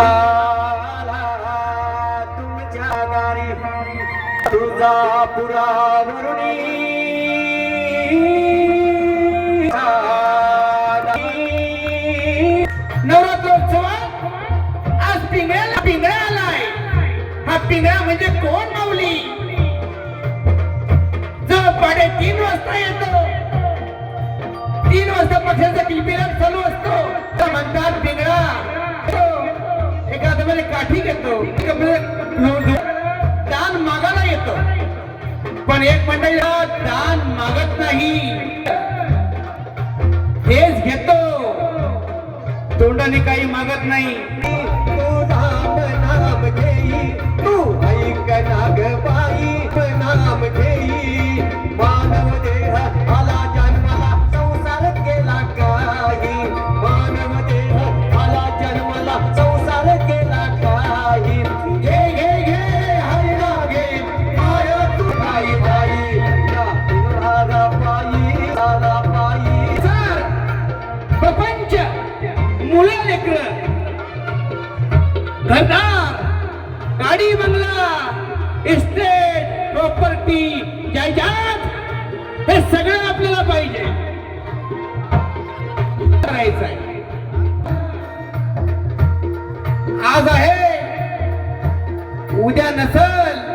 आला तुमच्या दारी तुझा पुरावरुणी नवरात्रोत्सव आज पिंगळ्याला पिंगळा आलाय. हा पिंगळा म्हणजे कोण माऊली? जो पाडे तीन वाजता येतो. तीन वाजता पक्षाचा किलबिलाट चालू असतो. तर म्हणतात एका काठी घेतो दान मागायला येत. पण एक मंडळी दान मागत नाही. हेच घेतो. तोंडाने काही मागत नाही. नाग बाई नाम घेई. मानव देह घरदार गाडी बंगला इस्टेट प्रॉपर्टी जायदाद हे सगळं आपल्याला पाहिजे. करायचं आहे. आज आहे. उद्या नसल.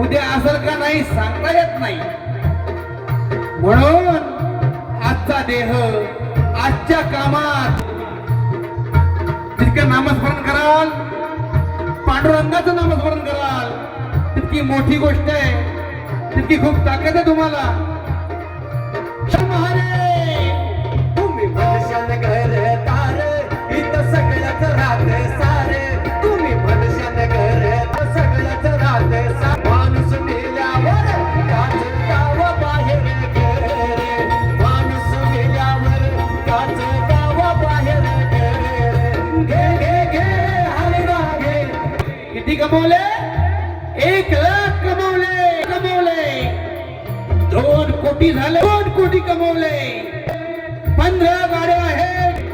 उद्या असल का नाही सांगता येत नाही. म्हणून आजचा देह आजच्या कामात नामस्मरण कराल. पांडुरंगाचं नामस्मरण कराल. तितकी मोठी गोष्ट आहे. तितकी खूप ताकद आहे तुम्हाला. तुम्ही म्हणशाल घर तार इथं सगळ्याच राहते दोन कोटी झाले. दोन कोटी कमवले. पंधरा गाड्या आहेत.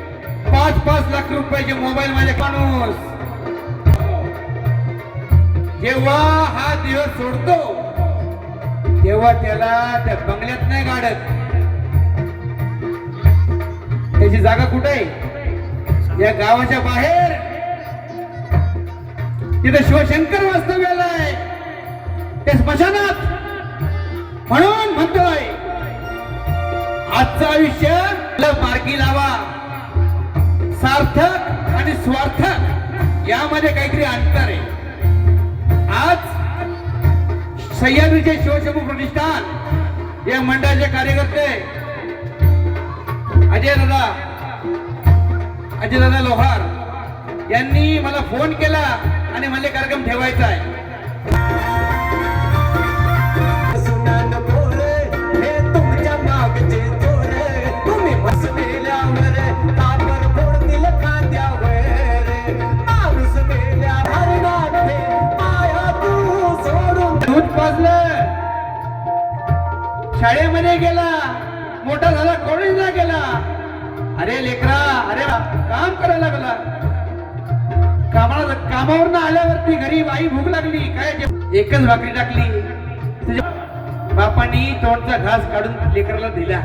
पाच पाच लाख रुपयाचे मोबाईल माझे माणूस. जेव्हा हा दिवस सोडतो तेव्हा त्याला त्या बंगल्यात नाही गाडत. त्याची जागा कुठे आहे? या गावाच्या बाहेर. तिथे शिवशंकर वास्तव्याला आहे. ते स्मशानात. म्हणून म्हणतोय आजचं आयुष्य मार्गी लावा. सार्थक आणि स्वार्थक यामध्ये काहीतरी अंतर आहे. आज सह्याद्रीचे शिवशंभू प्रतिष्ठान या मंडळाचे कार्यकर्ते अजय दादा अजय दादा लोहार यांनी मला फोन केला आणि मला कार्यक्रम ठेवायचा आहे. शाळेमध्ये गेला. मोठा झाला कॉलेजला गेला. अरे लेकरा अरे काम करायला लागला. कामाला कामावरनं आल्यावरती घरी बाई भूक लागली काय एकच भाकरी टाकली. तुझ्या बापानी तोंडचा घास काढून लेकराला दिला.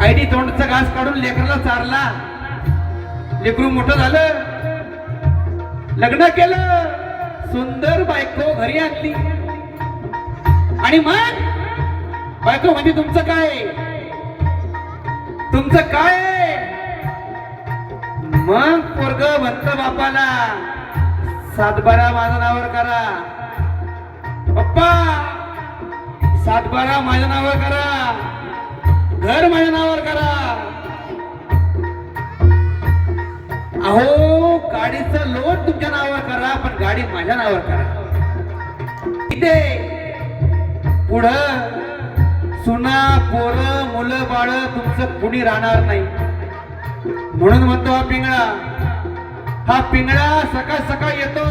आईनी तोंडचा घास काढून लेकराला चारला. लेकरू मोठं झालं. लग्न केलं. सुंदर बायको घरी आणली. आणि मग बायको म्हणजे तुमचं काय? तुमचं काय? मग पोरग म्हणत बापाला सातबारा माझ्या नावावर करा. पप्पा सातबारा माझ्या नावावर करा. घर माझ्या नावावर करा. अहो गाडीचं लोन तुमच्या नावावर करा पण गाडी माझ्या नावावर करा. इथे पुढं. सुना पोरं मुलं बाळ तुमचं कुणी राहणार नाही. म्हणून म्हणतो हा पिंगळा. हा पिंगळा सकाळ सकाळ येतो.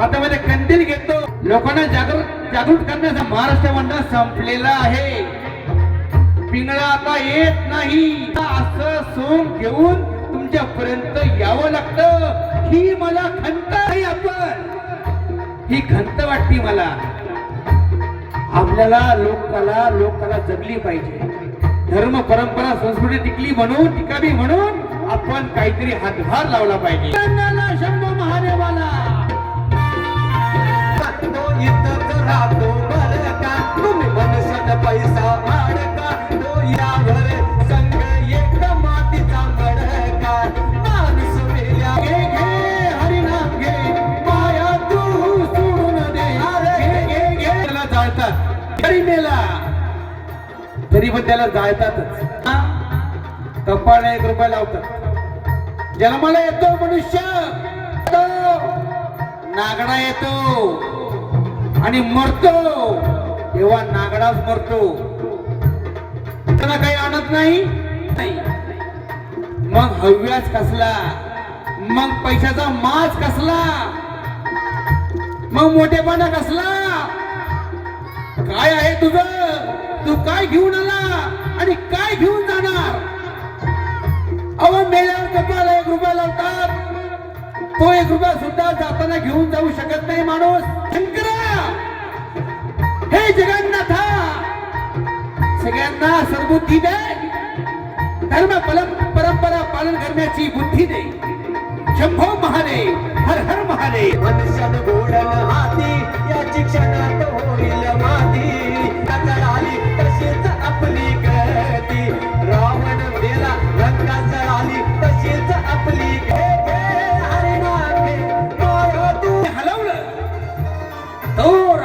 हातामध्ये कंदील घेतो. लोकांना जागृत जागृत करण्याचा महाराष्ट्र मंडळ संपलेला आहे. पिंगळा आता येत नाही. असं सोंग घेऊन तुमच्या पर्यंत लागतं. ही मला खंत आहे आपण. ही खंत वाटते मला. आपल्याला लोककला लोककला जगली पाहिजे. धर्म परंपरा संस्कृती टिकली म्हणून टिकावी म्हणून आपण काहीतरी हातभार लावला पाहिजे. शंभू महादेवाला. राहतो पैसा तरी पण त्याला जाळतातच. कपाळ एक रुपया लावतात. जन्माला येतो मनुष्य. नागडा येतो. आणि मरतो. तेव्हा नागडाच मरतो. त्याला काही आणत नाही? नाही. मग हव्यास कसला? मग पैशाचा माज कसला? मग मोठेपणा कसला? काय आहे तुझं? काय घेऊन आला आणि काय घेऊन जाणार? अहो मेल्यावर कपाला एक रुपया लावतात. तो एक रुपया सुद्धा जाताना घेऊन जाऊ शकत नाही माणूस. शंकरा! हे जगन्नाथा! सगळ्यांना सद्बुद्धी दे. धर्म परंपरा पालन करण्याची बुद्धी दे. शंभो महादेव हर हर महादेव. मनुष्यान घोडण हाती याची क्षणात होईल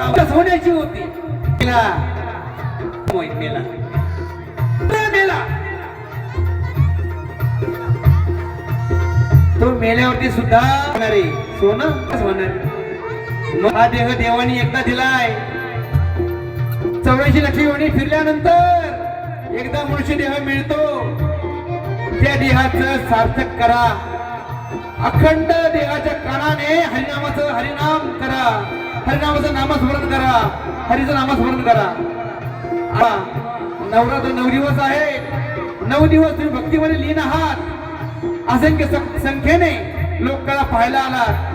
होण्याची होती. तिला मोहित मेला तो मेला तो मेल्यावरती सुद्धा होणार. सोनं होणार? हा देह देवानी एकदा दिलाय. चौऱ्याऐंशी लक्ष योनी फिरल्यानंतर एकदा मनुष्य देह मिळतो. त्या देहाचं सार्थक करा. अखंड देहाच्या कानाने हरिनामाचं हरिनाम करा. हरिनामाचं नामस्मरण करा. हरीचं नामस्मरण करा. आ, नवरात्र नऊ दिवस आहे. नऊ दिवस तुम्ही भक्तीमध्ये लीन आहात. असंख्य संख्येने लोक कला पाहायला आलात.